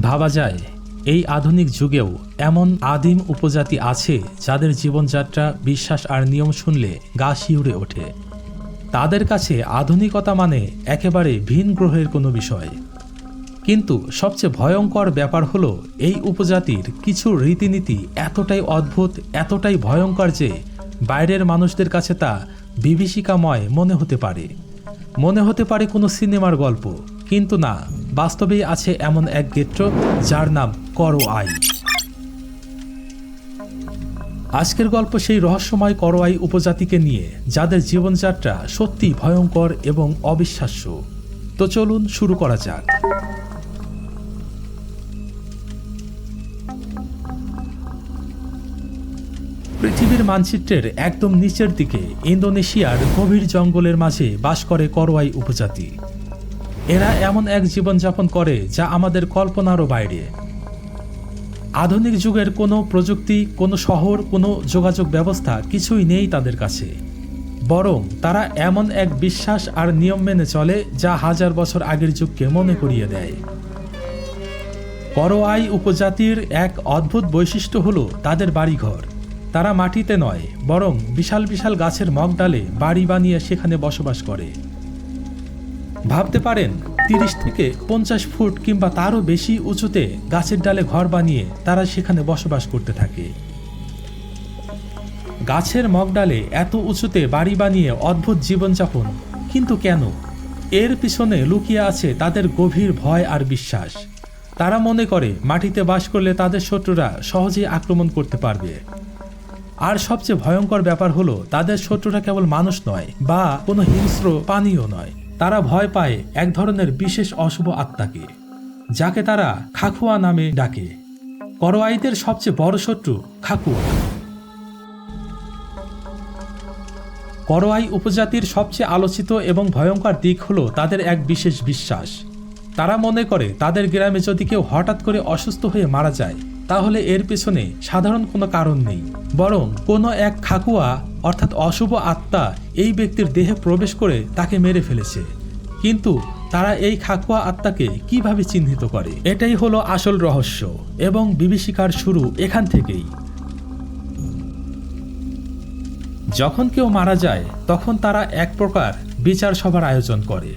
ভাবা যায়, এই আধুনিক যুগেও এমন আদিম উপজাতি আছে যাদের জীবনযাত্রা, বিশ্বাস আর নিয়ম শুনলে গা শিউরে ওঠে। তাদের কাছে আধুনিকতা মানে একেবারে ভিন গ্রহের কোনো বিষয়। কিন্তু সবচেয়ে ভয়ঙ্কর ব্যাপার হলো এই উপজাতির কিছু রীতিনীতি এতটাই অদ্ভুত, এতটাই ভয়ঙ্কর যে বাইরের মানুষদের কাছে তা বিভীষিকাময় মনে হতে পারে। মনে হতে পারে কোনো সিনেমার গল্প। কিন্তু না, বাস্তবেই আছে এমন এক গেত্র যার নাম করো আই আজকের গল্প সেই রহস্যময় করোয়াই উপজাতিকে নিয়ে, যাদের জীবনযাত্রা সত্যি ভয়ঙ্কর এবং অবিশ্বাস্য। তো চলুন শুরু করা যাক। পৃথিবীর মানচিত্রের একদম নিচের দিকে ইন্দোনেশিয়ার গভীর জঙ্গলের মাঝে বাস করে করোয়াই উপজাতি। এরা এমন এক জীবনযাপন করে যা আমাদের কল্পনারও বাইরে। আধুনিক যুগের কোনো প্রযুক্তি, কোনো শহর, কোনো যোগাযোগ ব্যবস্থা কিছুই নেই তাদের কাছে। বরং তারা এমন এক বিশ্বাস আর নিয়ম মেনে চলে যা হাজার বছর আগের যুগকে মনে করিয়ে দেয়। করোয়াই উপজাতির এক অদ্ভুত বৈশিষ্ট্য হলো তাদের বাড়িঘর। তারা মাটিতে নয়, বরং বিশাল বিশাল গাছের মগডালে বাড়ি বানিয়ে সেখানে বসবাস করে। ভাবতে পারেন, তিরিশ থেকে পঞ্চাশ ফুট কিংবা তারও বেশি উঁচুতে গাছের ডালে ঘর বানিয়ে তারা সেখানে বসবাস করতে থাকে। গাছের মগডালে এত উঁচুতে বাড়ি বানিয়ে অদ্ভুত জীবনযাপন, কিন্তু কেন? এর পিছনে লুকিয়ে আছে তাদের গভীর ভয় আর বিশ্বাস। তারা মনে করে, মাটিতে বাস করলে তাদের শত্রুরা সহজেই আক্রমণ করতে পারবে। আর সবচেয়ে ভয়ঙ্কর ব্যাপার হলো, তাদের শত্রুরা কেবল মানুষ নয়, বা কোনো হিংস্র পানীয় নয়। তারা ভয় পায় এক ধরনের বিশেষ অশুভ আত্মাকে, যাকে তারা খাকুয়া নামে ডাকে। করোয়াইদের সবচেয়ে বড় শত্রু খাকুয়া করোয়াই উপজাতির সবচেয়ে আলোচিত এবং ভয়ঙ্কর দিক হল তাদের এক বিশেষ বিশ্বাস। তারা মনে করে তাদের গ্রামে যদি কেউ হঠাৎ করে অসুস্থ হয়ে মারা যায় তাহলে এর পেছনে সাধারণ কোনো কারণ নেই। বরং কোনো এক খাকুয়া, অর্থাৎ অশুভ আত্মা, এই ব্যক্তির দেহে প্রবেশ করে তাকে মেরে ফেলেছে। কিন্তু তারা এই খাকুয়া আত্মাকে কীভাবে চিহ্নিত করে? এটাই হলো আসল রহস্য এবং বিভীষিকার শুরু এখান থেকেই। যখন কেউ মারা যায়, তখন তারা এক প্রকার বিচার সভার আয়োজন করে।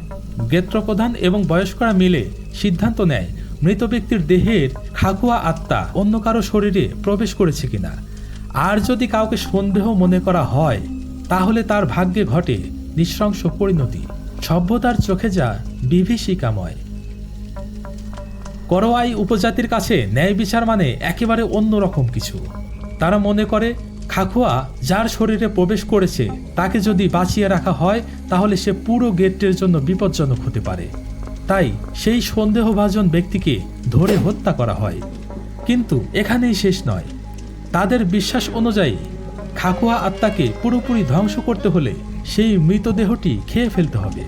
গেত্রপ্রধান এবং বয়স্করা মিলে সিদ্ধান্ত নেয় মৃত ব্যক্তির দেহের খাগুয়া আত্মা অন্য কারও শরীরে প্রবেশ করেছে কিনা? আর যদি কাউকে সন্দেহ মনে করা হয়, তাহলে তার ভাগ্যে ঘটে নৃশংস পরিণতি। সভ্যতার চোখে যা বিভীষিকাময়। করোয়াই উপজাতির কাছে ন্যায় বিচার মানে একেবারে অন্যরকম কিছু। তারা মনে করে খাকুয়া যার শরীরে প্রবেশ করেছে, তাকে যদি বাঁচিয়ে রাখা হয়, তাহলে সে পুরো গেটের জন্য বিপজ্জনক হতে পারে। তাই সেই সন্দেহভাজন ব্যক্তিকে ধরে হত্যা করা হয়। কিন্তু এখানেই শেষ নয়। তাদের বিশ্বাস অনুযায়ী খাকুয়া আত্মাকে পুরোপুরি ধ্বংস করতে হলে সেই মৃতদেহটি খেয়ে ফেলতে হবে।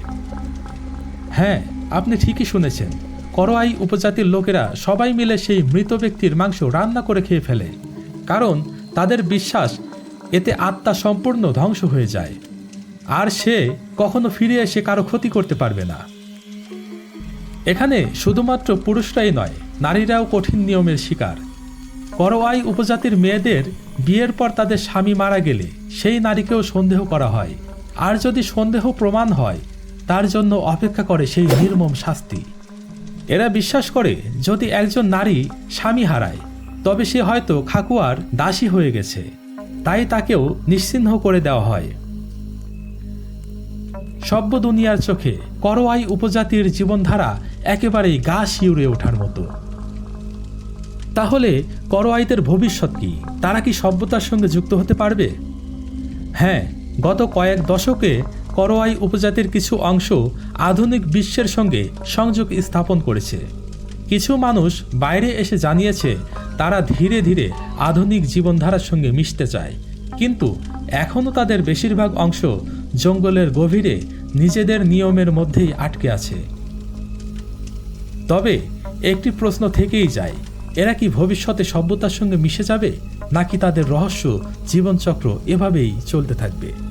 হ্যাঁ আপনি ঠিকই শুনেছেন করোয়াই উপজাতির লোকেরা সবাই মিলে সেই মৃত ব্যক্তির মাংস রান্না করে খেয়ে ফেলে। কারণ তাদের বিশ্বাস এতে আত্মা সম্পূর্ণ ধ্বংস হয়ে যায়। আর সে কখনো ফিরে এসে কারও ক্ষতি করতে পারবে না। এখানে শুধুমাত্র পুরুষরাই নয়, নারীরাও কঠিন নিয়মের শিকার। করোয়াই উপজাতির মেয়েদের বিয়ের পর তাদের স্বামী মারা গেলে সেই নারীকেও সন্দেহ করা হয়। আর যদি সন্দেহ প্রমাণ হয়, তার জন্য অপেক্ষা করে সেই নির্মম শাস্তি। এরা বিশ্বাস করে, যদি একজন নারী স্বামী হারায়, তবে সে হয়তো খাকুয়ার দাসী হয়ে গেছে। তাই তাকেও নিশ্চিহ্ন করে দেওয়া হয়। সভ্য দুনিয়ার চোখে করোয়াই উপজাতির জীবনধারা একেবারেই গা শিউরে ওঠার মতো। তাহলে করোয়াইদের ভবিষ্যৎ কি? তারা কি সভ্যতার সঙ্গে যুক্ত হতে পারবে? হ্যাঁ গত কয়েক দশকে করোয়াই উপজাতির কিছু অংশ আধুনিক বিশ্বের সঙ্গে সংযোগ স্থাপন করেছে। কিছু মানুষ বাইরে এসে জানিয়েছে, তারা ধীরে ধীরে আধুনিক জীবনধারার সঙ্গে মিশতে চায়। কিন্তু এখনও তাদের বেশিরভাগ অংশ জঙ্গলের গভীরে নিজেদের নিয়মের মধ্যেই আটকে আছে। তবে একটি প্রশ্ন থেকেই যায়, এরা কি ভবিষ্যতে সভ্যতার সঙ্গে মিশে যাবে, নাকি তাদের রহস্য জীবনচক্র এভাবেই চলতে থাকবে?